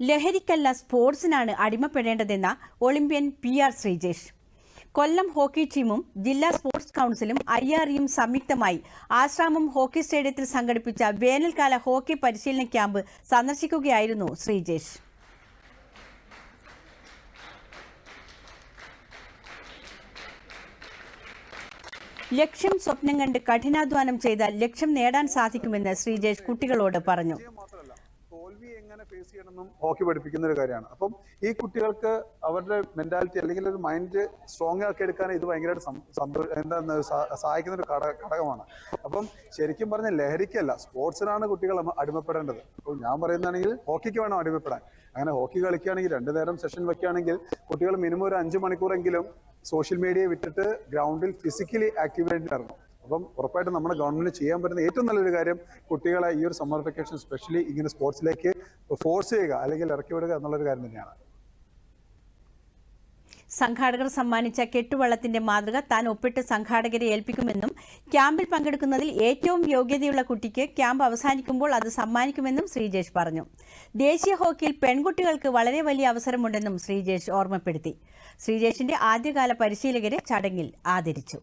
ലഹരിക്കല്ല സ്പോർട്സിനാണ് അടിമപ്പെടേണ്ടതെന്ന Olympian P R Sreejesh. Kollam hockey ടീമും ജില്ലാ സ്പോർട്സ് കൗൺസിലും ഐ ആർ ഇയും സംയുക്തമായി ആശ്രാമം ഹോക്കി സ്റ്റേഡിയത്തിൽ സംഘടിപ്പിച്ച വേനൽക്കാല ഹോക്കി പരിശീലന ക്യാമ്പ് സന്ദർശിക്കുകയായിരുന്നു ശ്രീജേഷ്. ലക്ഷ്യം സ്വപ്നം കണ്ട് കഠിനാധ്വാനം ചെയ്താൽ ലക്ഷ്യം നേടാൻ സാധിക്കുമെന്ന് ശ്രീജേഷ് കുട്ടികളോട് പറഞ്ഞു. എങ്ങനെ ഫേസ് ചെയ്യണമെന്നും ഹോക്കി പഠിപ്പിക്കുന്ന ഒരു കാര്യമാണ്. അപ്പം ഈ കുട്ടികൾക്ക് അവരുടെ മെന്റാലിറ്റി അല്ലെങ്കിൽ ഒരു മൈൻഡ് സ്ട്രോങ് ആക്കി എടുക്കാൻ ഇത് ഭയങ്കരമായിട്ട് സ- സഹായിക്കുന്ന ഒരു ഘട- ഘടകമാണ്. അപ്പം ശരിക്കും പറഞ്ഞ ലഹരിക്കല്ല സ്പോർട്സിനാണ് കുട്ടികൾ അടിമപ്പെടേണ്ടത്. അപ്പോൾ ഞാൻ പറയുന്നതാണെങ്കിൽ ഹോക്കിക്ക് വേണം അടിമപ്പെടാൻ. അങ്ങനെ ഹോക്കി കളിക്കുകയാണെങ്കിൽ രണ്ടു നേരം സെഷൻ വെക്കുകയാണെങ്കിൽ കുട്ടികൾ മിനിമം ഒരു അഞ്ച് മണിക്കൂറെങ്കിലും സോഷ്യൽ മീഡിയ വിട്ടിട്ട് ഗ്രൗണ്ടിൽ ഫിസിക്കലി ആക്ടിവേറ്റഡ് ഇറങ്ങും. അപ്പം ഉറപ്പായിട്ടും നമ്മുടെ ഗവൺമെന്റ് ചെയ്യാൻ പറ്റുന്ന ഏറ്റവും നല്ലൊരു കാര്യം കുട്ടികളെ ഈ ഒരു സമ്മർ വെക്കേഷൻ സ്പെഷ്യലി ഇങ്ങനെ സ്പോർട്സിലേക്ക് ഫോഴ്സ് ചെയ്യുക അല്ലെങ്കിൽ ഇറക്കി വിടുക എന്നുള്ളൊരു കാര്യം തന്നെയാണ്. സംഘാടകർ സമ്മാനിച്ച കെട്ടുവള്ളത്തിന്റെ മാതൃക താൻ ഒപ്പിട്ട് സംഘാടകരെ ഏൽപ്പിക്കുമെന്നും ക്യാമ്പിൽ പങ്കെടുക്കുന്നതിൽ ഏറ്റവും യോഗ്യതയുള്ള കുട്ടിക്ക് ക്യാമ്പ് അവസാനിക്കുമ്പോൾ അത് സമ്മാനിക്കുമെന്നും ശ്രീജേഷ് പറഞ്ഞു. ദേശീയ ഹോക്കിയിൽ പെൺകുട്ടികൾക്ക് വളരെ വലിയ അവസരമുണ്ടെന്നും ശ്രീജേഷ് ഓർമ്മപ്പെടുത്തി. ശ്രീജേഷിന്റെ ആദ്യകാല പരിശീലകരെ ചടങ്ങിൽ ആദരിച്ചു.